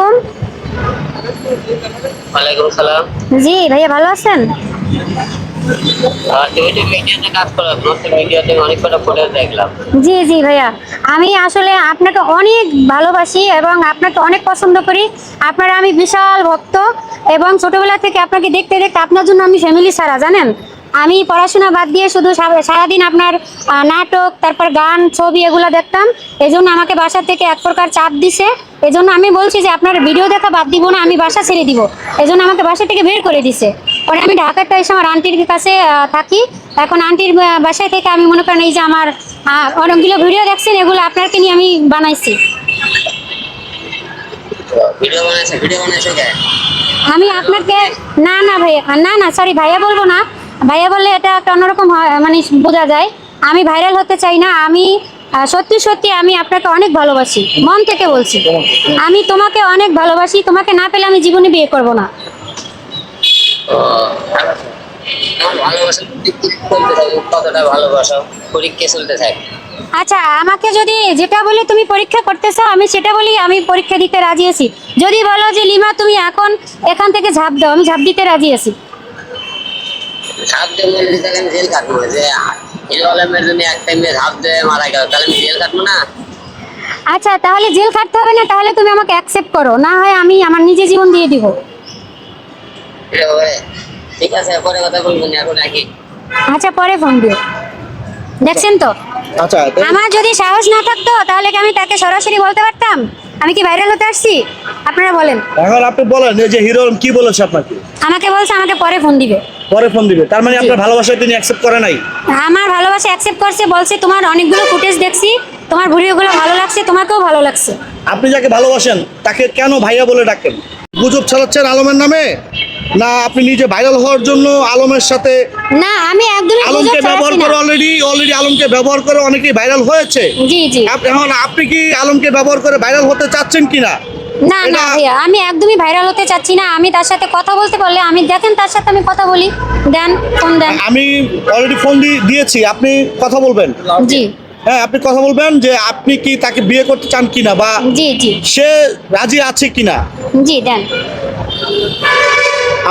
আলাইকুম। ওয়ালাইকুম সালাম। জি ভাইয়া ভালো আছেন? জি জি ভাইয়া। আমি আসলে আপনাকে অনেক ভালোবাসি এবং আপনাকে অনেক পছন্দ করি। আপনার আমি বিশাল ভক্ত এবং ছোটবেলা থেকে আপনাকে দেখতে দেখতে আপনার জন্য আমি ফ্যামিলি সারা জানেন? আমি পড়াশোনা বাদ দিয়ে শুধু সারাদিন আপনার নাটক তারপর গান ছবি এগুলো দেখতাম। এই জন্য আমাকে বাসা থেকে এক প্রকার চাপ দিছে। এই জন্য আমি বলছি যে আপনার ভিডিও দেখা বাদ দিব না আমি বাসা ছেড়ে দিব। এই জন্য আমাকে বাসা থেকে বের করে দিছে। পরে আমি ঢাকাতে এসে আমার আন্টির কাছে থাকি। এখন আন্টির বাসায় থেকে আমি মনে করেন এই যে আমার অনেকগুলো ভিডিও দেখছেন এগুলো আপনাকে নিয়ে আমি বানাইছি। আমি আপনাকে না না ভাইয়া না না সরি ভাইয়া বলব না। ভাইয়া বললে এটা একটা অন্যরকম মানে বোঝা যায়। আমি ভাইরাল হতে চাই না, আমি সত্যি সত্যি আমি আপনাকে অনেক ভালোবাসি, মন থেকে বলছি। আমি তোমাকে অনেক ভালোবাসি, তোমাকে না পেলে আমি জীবনে বিয়ে করব না। আচ্ছা আমাকে যদি যেটা বলে তুমি পরীক্ষা করতেছো, আমি সেটা বলি আমি পরীক্ষা দিতে রাজি আছি। যদি বলো যে লিমা, তুমি এখন এখান থেকে ঝাঁপ দাও, আমি ঝাঁপ দিতে রাজি আছি। ঝাঁপ দিয়ে দিতে আমি জেল কাটবো। যে হিরো জন্য এক টাইমে ঝাঁপ দিয়ে মারা গেল তাহলে আমি জেল কাটবো না? আচ্ছা তাহলে জেল খাটতে হবে না তাহলে তুমি আমাকে অ্যাকসেপ্ট করো। না হয় আমি আমার নিজে জীবন দিয়ে দিব। ঠিক আছে পরে কথা বলব এখন রাখি। আচ্ছা পরে ফোন দিও। দেখছেন তো? আচ্ছা আমার যদি সাহস না থাকতো তাহলে কি আমি তাকে সরাসরি বলতে পারতাম? আমি কি ভাইরাল হতে আসছি? আপনারা বলেন। এখন আপনি বলেন এই যে হিরো কি বলেছে আপনাকে? আমাকে বলছে আমাকে পরে ফোন দিবে। পরে ফোন দিবে। তার মানে আপনার ভালোবাসা তিনি অ্যাকসেপ্ট করে নাই? আমার ভালোবাসা অ্যাকসেপ্ট করছে বলছে তোমার অনেকগুলো ফুটেজ দেখছি তোমার ভিডিওগুলো ভালো লাগছে তোমাকেও ভালো লাগছে। আপনি যাকে ভালোবাসেন তাকে কেন ভাইয়া বলে ডাকেন? গুজব ছড়াচ্ছেন আলমের নামে? না আপনি নিজে ভাইরাল হওয়ার জন্য আলমের সাথে না আমি একদমই আলমকে ব্যবহার করে অলরেডি অলরেডি আলমকে ব্যবহার করে অনেকেই ভাইরাল হয়েছে। জি জি। এখন আপনি কি আলমকে ব্যবহার করে ভাইরাল হতে চাচ্ছেন কিনা? না না ভাইয়া আমি একদমই ভাইরাল হতে চাচ্ছি না। আমি তার সাথে কথা বলতে পারলে আমি দেখেন তার সাথে আমি কথা বলি। দেন ফোন দেন। আমি অলরেডি ফোন দিয়েছি আপনি কথা বলবেন। জি। হ্যাঁ আপনি কথা বলবেন যে আপনি কি তাকে বিয়ে করতে চান কিনা বা জি জি। সে রাজি আছে কিনা? জি দেন।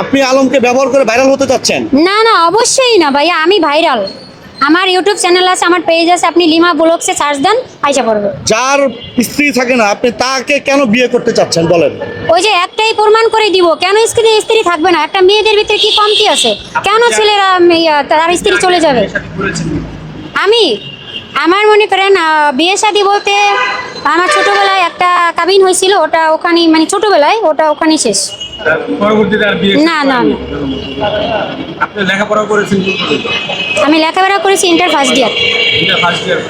আপনি আলমকে ব্যবহার করে ভাইরাল হতে চাচ্ছেন? না না অবশ্যই না ভাইয়া আমি ভাইরাল আমার ইউটিউব চ্যানেল আছে আমার পেজ আছে আপনি লিমা ব্লগসে সার্চ দেন আইসা পড়বে। যার স্ত্রী থাকে না আপনি তাকে কেন বিয়ে করতে চাচ্ছেন বলেন? ওই যে একটাই প্রমাণ করে দিব কেন স্ত্রী স্ত্রী থাকবে না? একটা মেয়েদের ভিতরে কি কমতি আছে? কেন ছেলেরা তার স্ত্রী চলে যাবে? আমি? আমার মনে করেন বিয়ে শাদী বলতে আমার ছোটবেলায় একটা কাবিন হয়েছিল ওটা ওখানেই মানে ছোটবেলায় ওটা ওখানেই শেষ। পরবর্তীতে আর বিয়ে না, না, না। আপনি লেখাপড়া করেছেন আমি লেখাপড়া করেছি inter first year first year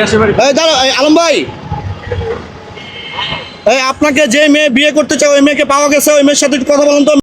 দেশে এই দাঁড়া আলম ভাই। এই আপনাকে যে মেয়ে বিয়ে করতে চাও ওই মেয়েকে পাওয়া গেছে ওই মেয়ের সাথে একটু কথা বলুন তো।